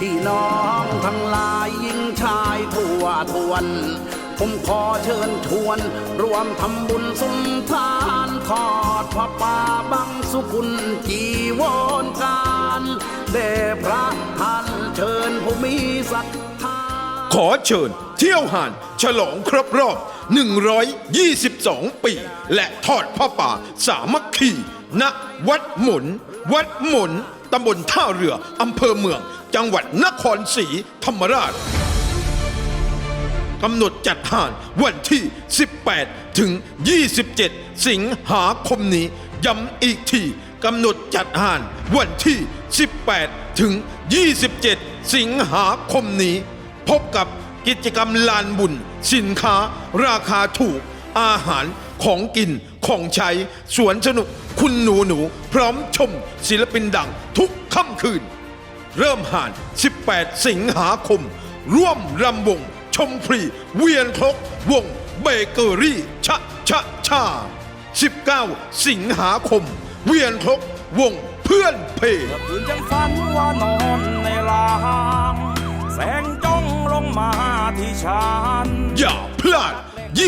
พี่น้องทั้งหลายยิ่งชายทั่วทวน ผมขอเชิญชวน รวมทำบุญสุนทานทอดพระป่าบังสุกุลจีวรการเดพระท่านเชิญผู้มีศรัทธาขอเชิญเที่ยวหานฉลองครบรอบ 122 ปี และทอดผ้าป่าสามัคคีณวัดหมุน วัดหมุนตำบลท่าเรืออำเภอเมือง จังหวัดนครศรีธรรมราชกำหนดจัดหานวันที่ 18 ถึง 27 สิงหาคมนี้ ย้ำอีกทีกำหนดจัดหานวันที่ 18 ถึง 27 สิงหาคมนี้ พบกับกิจกรรมลานบุญ สินค้า ราคาถูก อาหารของกินของใช้ สวนสนุก คุณหนูหนู พร้อมชมศิลปินดังทุกค่ำคืน เริ่มห่าน 18 สิงหาคม ร่วมรำวง ชมฟรี เวียนครกวงเบเกอรี่ ชะ ชะ ชา 19 สิงหาคม เวียนครกวงเพื่อนเพคืนยังฝันว่านอนในลางแสงจ้องลงมาที่ฉันอย่าพลาด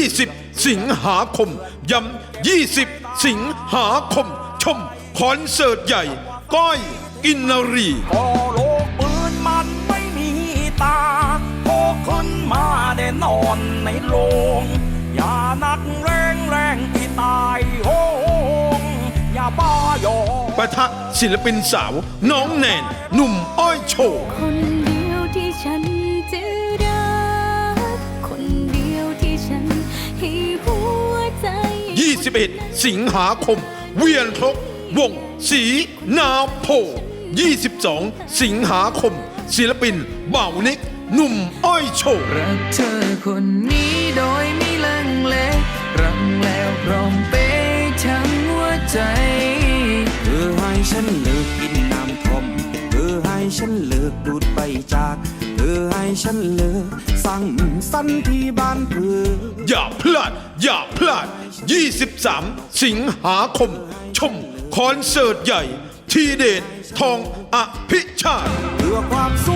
20 สิงหาคม ย้ำ 20 สิงหาคม ชมคอนเสิร์ตใหญ่ ก้อยกินนารี อนในโรงอย่านักแรงแรงที่ตายโหงอย่าบ้ายอปะทะศิลปินสาว น้องแนนหนุ่มอ้อยโชว์คนเดียวที่ฉันจะรักคนเดียวที่ฉันให้หัวใจ 21 สิงหาคม เวียนครกวงสีนาโพ22 สิงหาคม ศิลปินเบ่าวนิก หนุ่มอ้อยโชว์รักเธอคนนี้โดยไม่ลังเลรักแล้วพร้อมเปย์ทั้งหัวใจเธอให้ฉันเลิกกินน้ำท่อมเธอให้ฉันเลิกดูดไปจาก เธอให้ฉันเลิกสั่งสันที่บ้านเธออย่าพลาด อย่าพลาด 23 สิงหาคม ชมคอนเสิร์ตใหญ่ ทีเดชทองอภิชาติ เพื่อความสุข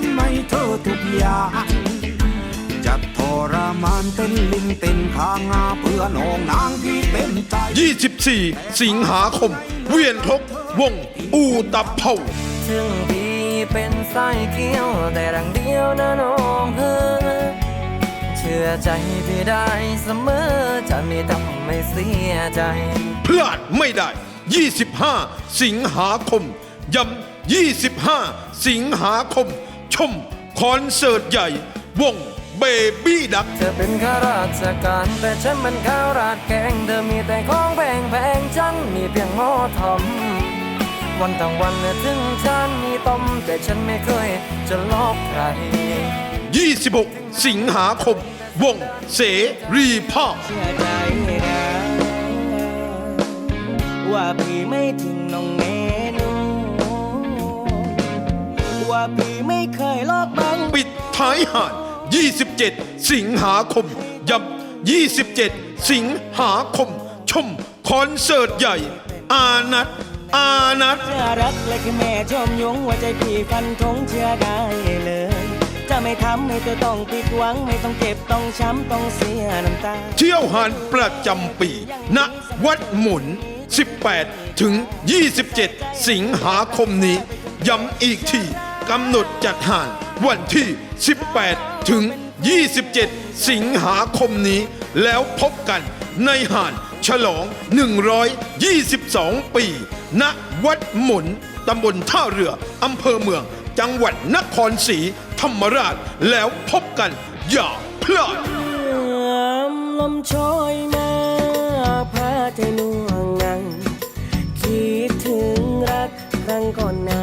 มทำให้เธอทุกอย่างจะทรมานเต้นลิงเต้นขางาเพื่อน้องนางที่เต็มใจ24 สิงหาคม เวียนครกวง อูตะเภาถึงพี่เป็นสายเกี้ยว แต่รังเดียวนะน้องเธอเชื่อใจพี่ได้เสมอ จะไม่ทำให้เสียใจ พลาดไม่ได้ 25 สิงหาคมย้ำ25 สิงหาคม ชม คอนเสิร์ตใหญ่ วงเบบี้ดัก เธอเป็นข้าราชการ แต่ฉันมันข้าวราดแกง เธอมีแต่ของแพงแพงๆฉันมีเพียงหม้อทอมวันทั้งวันเนี่ยถึงฉันมีต้มแต่ฉันไม่เคยจะลอกใคร 26 สิงหาคม วงเสรีภาพ เชื่อใจนะว่าพี่ไม่ทิ้งน้องเนนู ว่าพี่ไม่เคยลอกบัง ปิดท้ายห่าน 27 สิงหาคม ย้ำ27 สิงหาคม ชมคอนเสิร์ตใหญ่ อานัทอานัท เชื่อรักและคือแม่ชมยงว่าใจพี่ฟันธงเชื่อได้เลย จะไม่ทำให้เธอต้องผิดหวัง ไม่ต้องเจ็บต้องช้ำต้องเสียน้ำตา เที่ยวหานประจำปี ณ วัดหมุน 18 ถึง 27 สิงหาคมนี้ ย้ำอีกที กำหนดจัดหานวันที่ 18 ถึง 27 สิงหาคมนี้ แล้วพบกันในหานฉลอง 122 ปี ณ วัดหมุน ตำบลท่าเรือ อำเภอเมือง จังหวัดนครศรีธรรมราช แล้วพบกันอย่าพลาดลมโชยมาพาใจน่วงนัง คิดถึงรักครั้งก่อนหน้า